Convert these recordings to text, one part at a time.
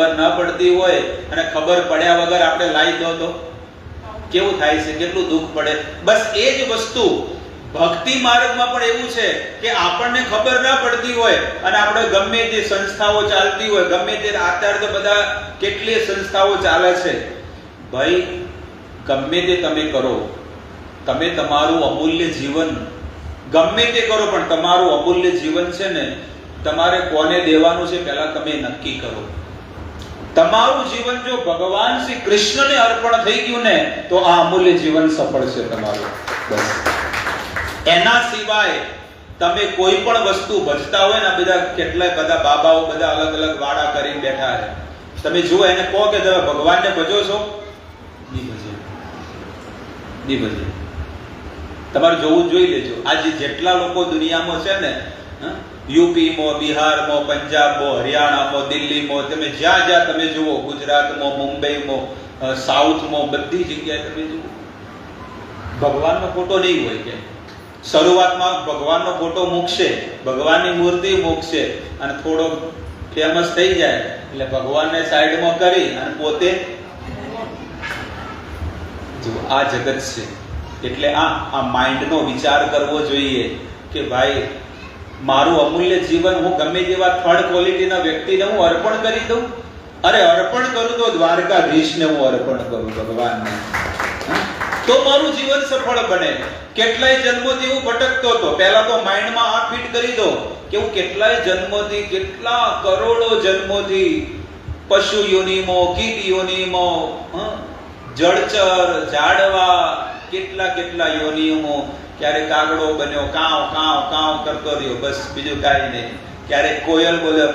ખબર ન પડતી હોય અને ખબર પડ્યા વગર આપણે લાવી દો તો? કેવું થાય છે? કેટલું દુઃખ પડે? બસ એ જ વસ્તુ. ભક્તિ માર્ગમાં પણ એવું છે કે આપણને ખબર ના પડતી હોય અને આપણે ગમે તે સંસ્થાઓ ચાલતી હોય, ગમે તે અત્યારે તો બધા કેટલી સંસ્થાઓ ચાલે છે. ભાઈ, ગમે તે તમે કરો, તમે તમારું અમૂલ્ય જીવન, ગમે તે કરો પણ તમારું અમૂલ્ય જીવન છે ને, તમારે કોને દેવાનું છે પહેલા તમે નક્કી કરો. તમારું જીવન જો ભગવાન શ્રી કૃષ્ણને અર્પણ થઈ ગયું ને તો આ અમૂલ્ય જીવન સફળ છે તમારું. બસ. એના સિવાય તમે કોઈ પણ વસ્તુ ભજતા હોય ને બધા કેટલાય બધા બાબાઓ બધા અલગ અલગ વાડા કરીને બેઠા છે. તમે જુઓ એને કહો કે તમે ભગવાનને ભજો છો? નહીં ભજે. નહીં ભજે. તમારે જોવું જોઈ લેજો. આજે જેટલા લોકો દુનિયામાં છે ને હા, યુપીમાં બિહારમાં પંજાબમાં હરિયાણામાં દિલ્હીમાં તમે જ્યાં જ્યાં તમે જુઓ ગુજરાતમાં મુંબઈમાં સાઉથમાં બધી જગ્યાએ તમે જુઓ. ભગવાનનો ફોટો નહીં હોય કે. શરૂઆતમાં ભગવાનનો ફોટો મૂકશે, ભગવાનની મૂર્તિ મૂકશે અને થોડો ફેમસ થઈ જાય, એટલે ભગવાનને સાઈડમાં કરી અને પોતે જો આ જગત છે. એટલે આ આ માઇન્ડનો વિચાર કરવો જોઈએ કે ભાઈ મારું અમૂલ્ય જીવન હું ગમે તેવા થર્ડ ક્વોલિટીના વ્યક્તિને હું અર્પણ કરી દઉં. અરે અર્પણ કરું તો દ્વારકાધીશને હું અર્પણ કરું, ભગવાનને. તો મારું જીવન સફળ બને. કેટલાય જન્મોથી હું ભટકતો હતો. પહેલા તો માઇન્ડમાં આ ફિટ કરી દો કે હું કેટલાય જન્મોથી, કેટલા કરોડો જન્મોથી પશુ યોનિમો કીટ યોનિમો? જળચર, ઝાડવા, કેટલા કેટલા યોનિઓમાં ક્યારેક કાગડો બન્યો, કાવ કાવ કાવ કરતો રહ્યો, બસ, બીજું કાંઈ નહીં. ક્યારેક કોયલ બોલ્યો,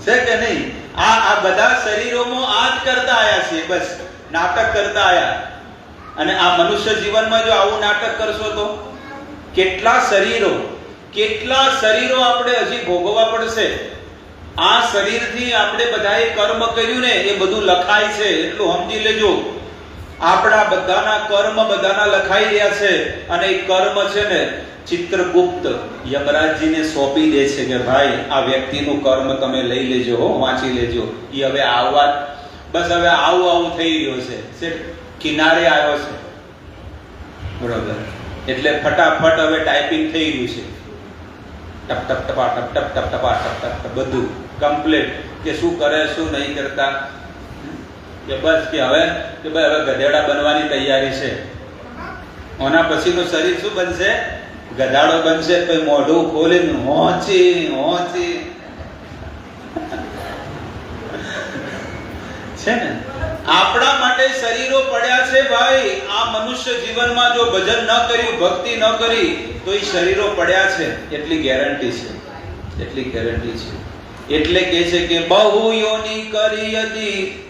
છે કે નહીં? આ આ બધા શરીરોમાં આ જ કરતા આયા છે બસ, નાટક કરતા આયા. અને આ મનુષ્ય જીવનમાં જો આવું નાટક કરશો તો? કેટલા શરીરો કેટલા શરીરો આપણે હજી ભોગવવા પડશે? આ શરીરથી આપણે બધાએ કર્મ કર્યું ને, એ બધું લખાય છે, એટલું સમજી લેજો. આપણા બધાના કર્મ બધાના લખાઈ રહ્યા છે અને એ કર્મ છે ને ચિત્રગુપ્ત યમરાજજીને સોંપી દે છે કે ભાઈ, આ વ્યક્તિનું કર્મ તમે લઈ લેજો હો, વાંચી લેજો. એ હવે આવવા બસ હવે આવું આવું થઈ રહ્યો છે. કિનારે આવ્યો છે. બરોબર. એટલે ફટાફટ હવે ટાઈપિંગ થઈ ગયું છે. ટપ, ટપા, ટપ ટપ ટપ, ટપા, ટપ ટપ ટપ, બધું. કમ્પ્લીટ કે શું કરે, શું નહીં કરતા? કે બસ કે હવે કે ભાઈ હવે ગધેડા બનવાની તૈયારી છે. ઓના પછીનું શરીર શું બનશે? ગધાડો બનશે પછી મોઢું ખોલીને હોંચી હોંચી. છે ને? આપણા માટે શરીરો પડ્યા છે ભાઈ. આ મનુષ્ય જીવનમાં જો ભજન ન કર્યું, ભક્તિ ન કરી, તો એ શરીરો પડ્યા છે. એટલી ગેરંટી છે. એટલી ગેરંટી છે. એટલે કે છે કે બહુ યોની કરી હતી?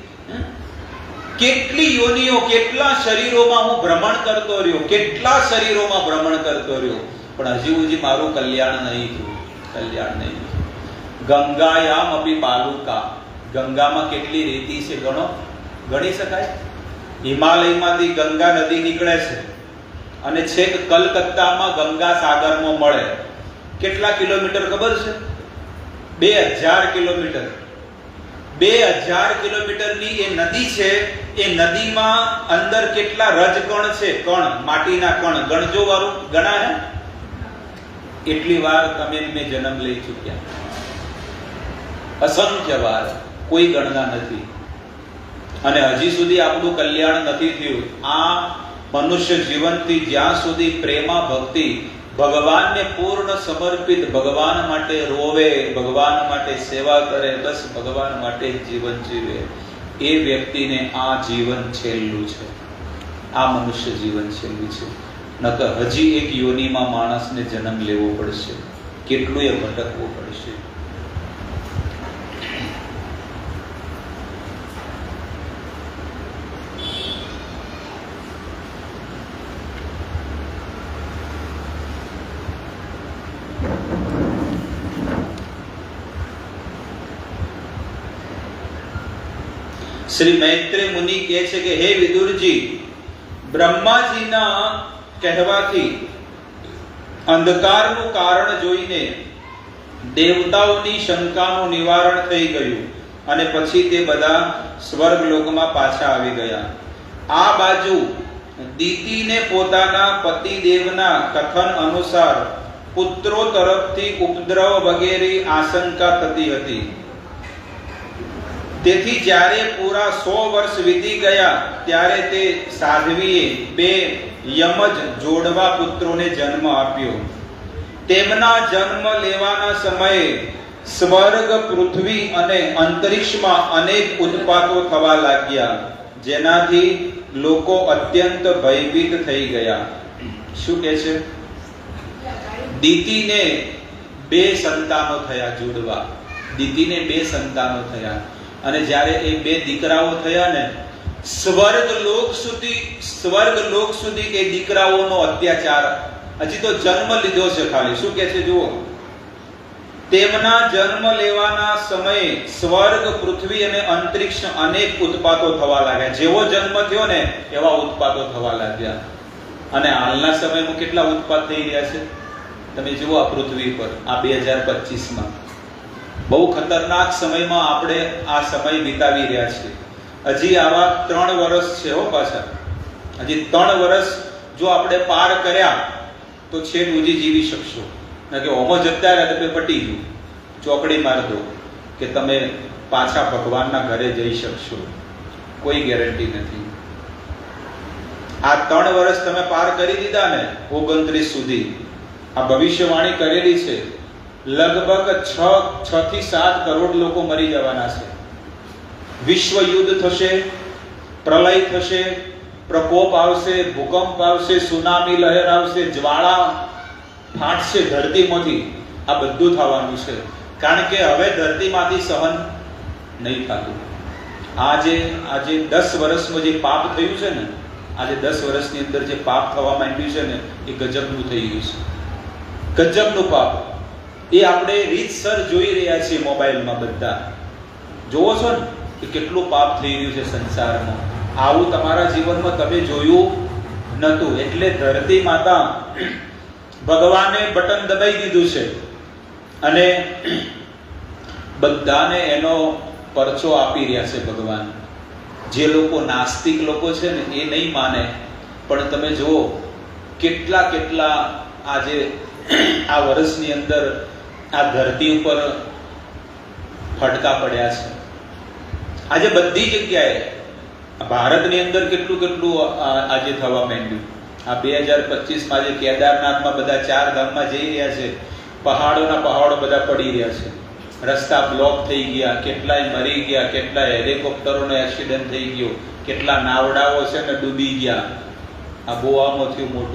કેટલી યોનિઓ કેટલા શરીરોમાં હું ભ્રમણ કરતો રહ્યો, કેટલા શરીરોમાં ભ્રમણ કરતો રહ્યો. પણ હજી હજી મારું કલ્યાણ નહીં થયું, કલ્યાણ નહીં ગંગાયામ અપી બાલુકા ગંગામાં કેટલી રેતી છે ગણો? ગણી શકાય? હિમાલયમાંથી ગંગા નદી નીકળે છે. અને છેક કલકત્તામાં ગંગા સાગરમાં મળે. કેટલા કિલોમીટર ખબર છે? બે હજાર કિલોમીટર. બે હજાર કિલોમીટરની એ નદી છે એ નદીમાં અંદર કેટલા રજકણ છે? કણ? માટીના કણ? ગણજો વાળું? ગણા હે એટલી વાર તમે મેં જન્મ લઈ ચૂક્યા. અસંખ્ય વાર કોઈ ગણના નથી. અને હજી સુધી આપણું કલ્યાણ નથી થયું. આ મનુષ્ય જીવનથી જ્યાં સુધી પ્રેમા ભક્તિ, ભગવાનને પૂર્ણ સમર્પિત, ભગવાન માટે રોવે, ભગવાન માટે સેવા કરે, બસ ભગવાન માટે જીવન જીવે. એ વ્યક્તિને આ જીવન છેલ્લું છે. આ મનુષ્ય જીવન છેલ્લું છે. નકર હજી એક યોનિમાં માણસને જન્મ લેવો પડશે. કેટલું એ ભટકવું પડશે. શ્રી મૈત્રી મુનિ કહે છે કે, હે વિદુરજી, બ્રહ્માજીના કહેવાથી અંધકારનું કારણ જોઈને દેવતાઓની શંકાનું નિવારણ થઈ ગયું અને પછી તે બધા સ્વર્ગ લોકમાં પાછા આવી ગયા. આ બાજુ દીતીને પોતાના પતિદેવના કથન અનુસાર પુત્રો તરફથી ઉપદ્રવ વગેરે આશંકા થતી હતી. તેથી જ્યારે પૂરા સો વર્ષ વીતી ગયા, ત્યારે તે સાધ્વીએ બે યમજ જોડવા પુત્રોને જન્મ આપ્યો. તેમના જન્મ લેવાના સમયે સ્વર્ગ, પૃથ્વી અને અંતરિક્ષમાં અનેક ઉત્પાતો થવા લાગ્યા, જેનાથી લોકો અત્યંત ભયભીત થઈ ગયા. શું કહે છે? દીતીને બે સંતાનો થયા જોડવા. દીતીને બે સંતાનો થયા. અને જ્યારે એ બે દીકરાઓ થયા ને, સ્વર્ગ લોક સુધી, સ્વર્ગ લોક સુધી એ દીકરાઓનો અત્યાચાર. હજી તો જન્મ લીધો છે ખાલી. શું કે છે, જુઓ. તેમના જન્મ લેવાના સમયે સ્વર્ગ, પૃથ્વી અને અંતરિક્ષ અનેક ઉત્પાતો થવા લાગ્યા. જેવો જન્મ થયો ને, એવા ઉત્પાતો થવા લાગ્યા. અને હાલના સમયમાં કેટલા ઉત્પાદ થઈ રહ્યા છે? તમે જુઓ આ પૃથ્વી પર, આ બે હજાર પચીસમાં. બહુ ખતરનાક સમયમાં આપણે આ સમય વિતાવી રહ્યા છીએ. હજી આવા ત્રણ વર્ષ છે હો પાછા. હજી ત્રણ વર્ષ જો આપણે પાર કર્યા, તો છેક ઉજી જીવી શકશો. ના કે ઓમો જતા રહ્યા તમે પટી ગયું. ચોકડી માર દો કે તમે પાછા ભગવાનના ઘરે જઈ શકશો. કોઈ ગેરંટી નથી. આ ત્રણ વર્ષ તમે પાર કરી દીધા ને ઓગણત્રીસ સુધી. આ ભવિષ્યવાણી કરેલી છે. લગભગ છ છ થી સાત કરોડ લોકો મરી જવાના છે. વિશ્વ યુદ્ધ થશે, પ્રલય થશે, પ્રકોપ આવશે, ભૂકંપ આવશે, સુનામી લહેર આવશે, જ્વાળા ફાટશે ધરતીમાંથી. આ બધું થવાનું છે. કારણ કે હવે ધરતીમાંથી સહન નહીં થતું. આજે આજે દસ વર્ષમાં જે પાપ થયું છે ને, આજે દસ વર્ષની અંદર જે પાપ થવા માંડ્યું છે ને, એ ગજબનું થઈ ગયું છે. ગજબનું પાપ. એ આપણે રીતસર જોઈ રહ્યા છીએ મોબાઈલમાં બધા. જોવો છો ને કે કેટલું પાપ થઈ રહ્યું છે સંસારમાં. આવું તમારા જીવનમાં તમે જોયું નહોતું. એટલે ધરતી માતા ભગવાને બટન દબાઈ દીધું છે. અને બધાને એનો પરચો આપી રહ્યા છે ભગવાન. જે લોકો નાસ્તિક લોકો છે ને, એ નહીં માને. પણ તમે જુઓ કેટલા કેટલા આજે આ વર્ષની અંદર આ ધરતી ઉપર ફટકા પડ્યા છે. આજે બધી જગ્યાએ ભારતની અંદર કેટલું કેટલું આજે થવા માંડ્યું. આ બે હજાર પચીસમાં જે કેદારનાથમાં બધા ચાર ધામમાં જઈ રહ્યા છે. પહાડોના પહાડો બધા પડી રહ્યા છે. રસ્તા બ્લોક થઈ ગયા, કેટલાય મરી ગયા, કેટલાય હેલિકોપ્ટરોનો એક્સિડન્ટ થઈ ગયો, કેટલા નાવડાઓ છે ને ડૂબી ગયા. આ ગોવામાં થયું મોટું.